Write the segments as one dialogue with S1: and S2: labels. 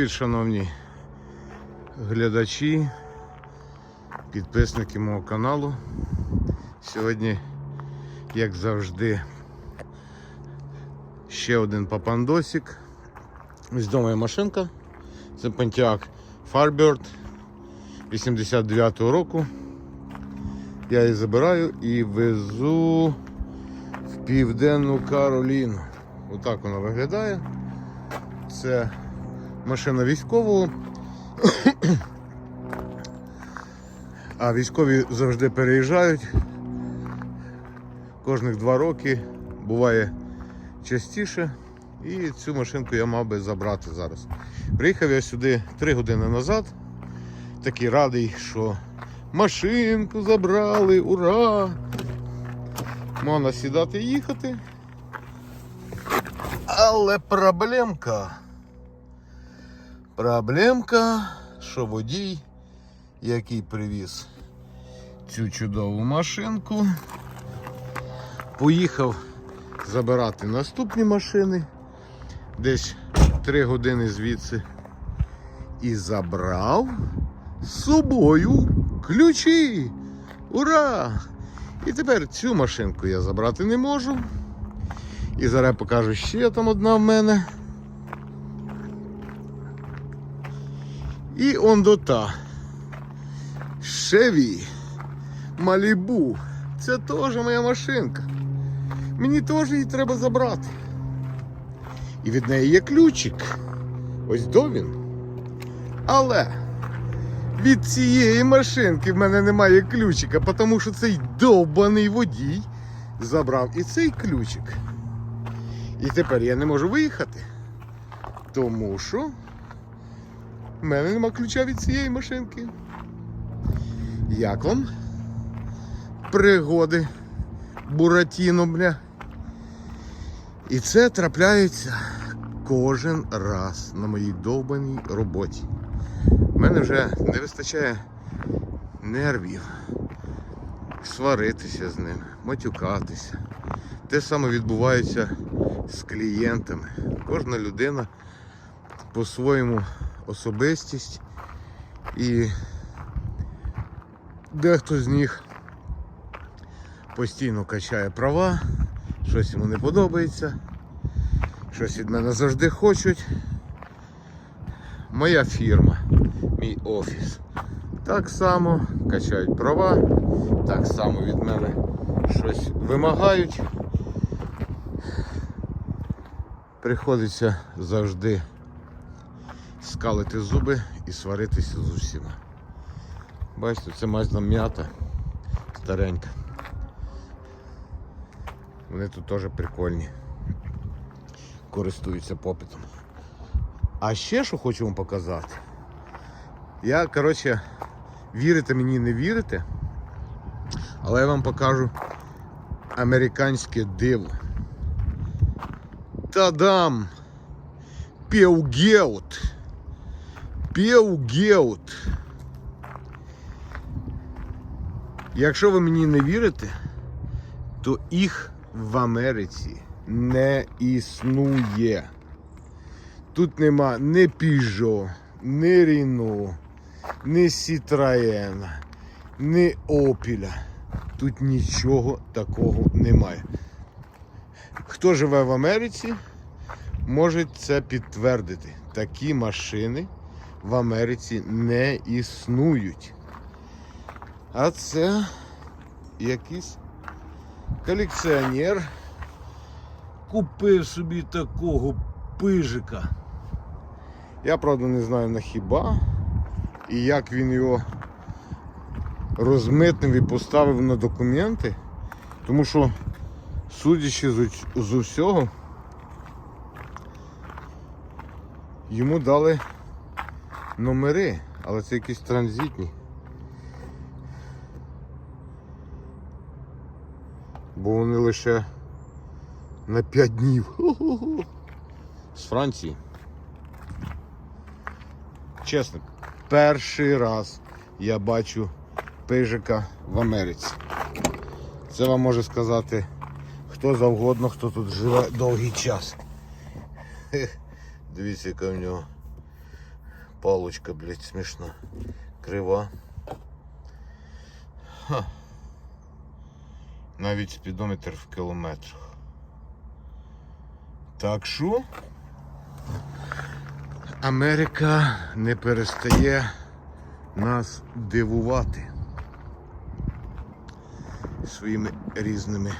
S1: Привіт, шановні глядачі, підписники мого каналу. Сьогодні, як завжди, ще один папандосик. Ось дома є машинка. Це Pontiac Firebird 89-го року. Я її забираю і везу в Південну Кароліну. Отак вона виглядає. Це машина військового. А військові завжди переїжджають. Кожних два роки буває частіше. І цю машинку я мав би забрати зараз. Приїхав я сюди три години назад. Такий радий, що машинку забрали, ура! Можна сідати і їхати. Але проблемка. Проблемка, що водій, який привіз цю чудову машинку, поїхав забирати наступні машини десь 3 години звідси і забрав з собою ключі. Ура! І тепер цю машинку я забрати не можу. І зараз покажу ще там одна в мене. І он до та. Chevy Це теж моя машинка. Мені теж її треба забрати. І від неї є ключик. Ось до він. Але від цієї машинки в мене немає ключика, тому що цей довбаний водій забрав і цей ключик. І тепер я не можу виїхати. Тому що в мене нема ключа від цієї машинки. Як вам? Пригоди Буратіно, бля. І це трапляється кожен раз на моїй довбаній роботі. У мене вже не вистачає нервів сваритися з ним, матюкатися. Те саме відбувається з клієнтами. Кожна людина по-своєму особистість і дехто з них постійно качає права, щось йому не подобається, щось від мене завжди хочуть. Моя фірма, мій офіс. Так само качають права, так само від мене щось вимагають. Приходиться завжди скалити зуби і сваритися з усіма. Бачите, це мазна м'ята старенька. Вони тут теж прикольні. Користуються попитом. А ще що хочу вам показати. Я, коротше, вірите мені, не вірите, але я вам покажу американське диво. Та-дам! Пеугеут! Пеугеут! Якщо ви мені не вірите, то їх в Америці не існує. Тут нема ні Peugeot, ні Renault, ні Citroën, ні Opel. Тут нічого такого немає. Хто живе в Америці, може це підтвердити. Такі машини в Америці не існують. А це якийсь колекціонер купив собі такого пижика. Я правда не знаю на хіба і як він його розмитнив і поставив на документи, тому що, судячи з, усього, йому дали номери, але це якісь транзитні. Бо вони лише на 5 днів. З Франції. Чесно, перший раз я бачу пижика в Америці. Це вам може сказати хто завгодно, хто тут живе довгий час. Дивіться, яка в нього Палочка, блядь, смішна. Крива. Ха. Навіть спідометр в кілометрах. Так що Америка не перестає нас дивувати своїми різними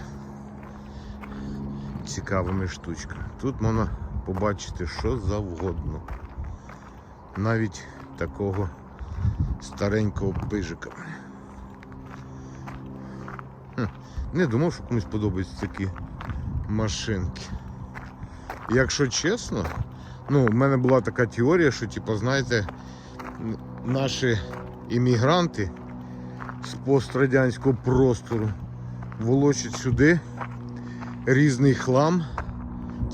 S1: цікавими штучками. Тут можна побачити що завгодно. Навіть такого старенького пижика. Не думав, що комусь подобаються такі машинки. Якщо чесно, ну, в мене була така теорія, що, типу, знаєте, наші іммігранти з пострадянського простору волочать сюди різний хлам,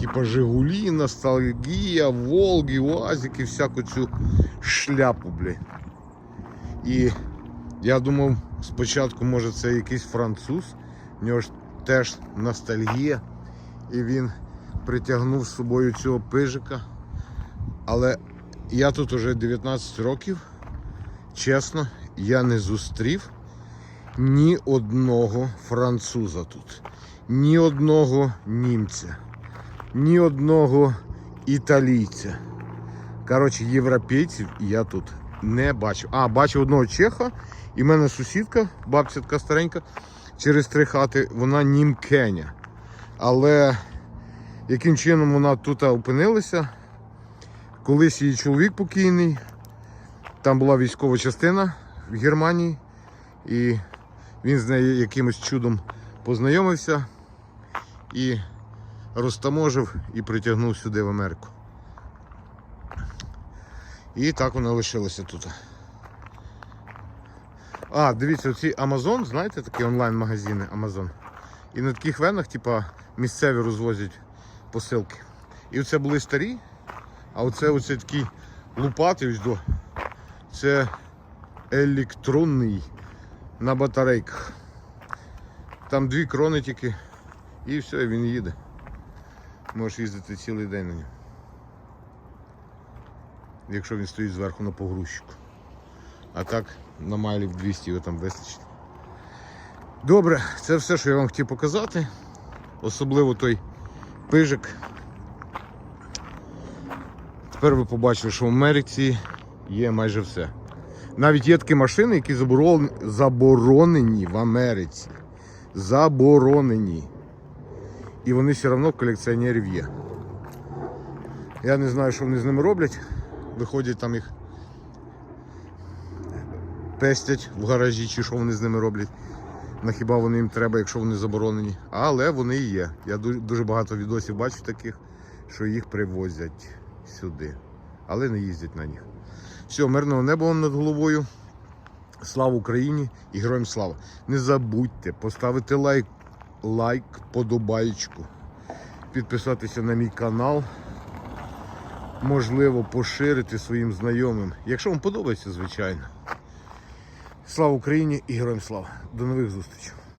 S1: типа Жигулі, ностальгія, Волги, УАЗики, всяку цю шляпу, блядь. І я думав, спочатку, може, це якийсь француз, в нього ж теж ностальгія, і він притягнув з собою цього пижика. Але я тут уже 19 років, чесно, я не зустрів ні одного француза тут, ні одного німця, ні одного італійця. Коротше, європейців я тут не бачив. А, бачив одного чеха, і в мене сусідка, бабця така старенька, через три хати, вона німкеня. Але яким чином вона тут опинилася? Колись її чоловік покійний, там була військова частина в Германії, і він з нею якимось чудом познайомився і розтаможив і притягнув сюди в Америку. І так вона лишилася тут. А, дивіться, оці Amazon, знаєте, такі онлайн-магазини Amazon. І на таких венах, типа, місцеві розвозять посилки. І оце були старі, а оце оце такий лупатий ось до. Це електронний на батарейках. Там дві крони тільки і все, він їде. Можеш їздити цілий день на ньому. Якщо він стоїть зверху на погрузчику. А так на майлів 200 його там вистачить. Добре, це все, що я вам хотів показати. Особливо той пижик. Тепер ви побачили, що в Америці є майже все. Навіть є такі машини, які заборон- заборонені в Америці. Заборонені. І вони все одно колекціонерів є. Я не знаю, що вони з ними роблять. Виходять там їх пестять в гаражі, чи що вони з ними роблять. На хіба вони їм треба, якщо вони заборонені. Але вони і є. Я дуже, багато відосів бачу таких, що їх привозять сюди. Але не їздять на них. Все, мирного неба над головою. Слава Україні і героям слава. Не забудьте поставити лайк, лайк, подобаєчку, підписатися на мій канал. Можливо, поширити своїм знайомим. Якщо вам подобається, звичайно. Слава Україні і героям слава. До нових зустрічей.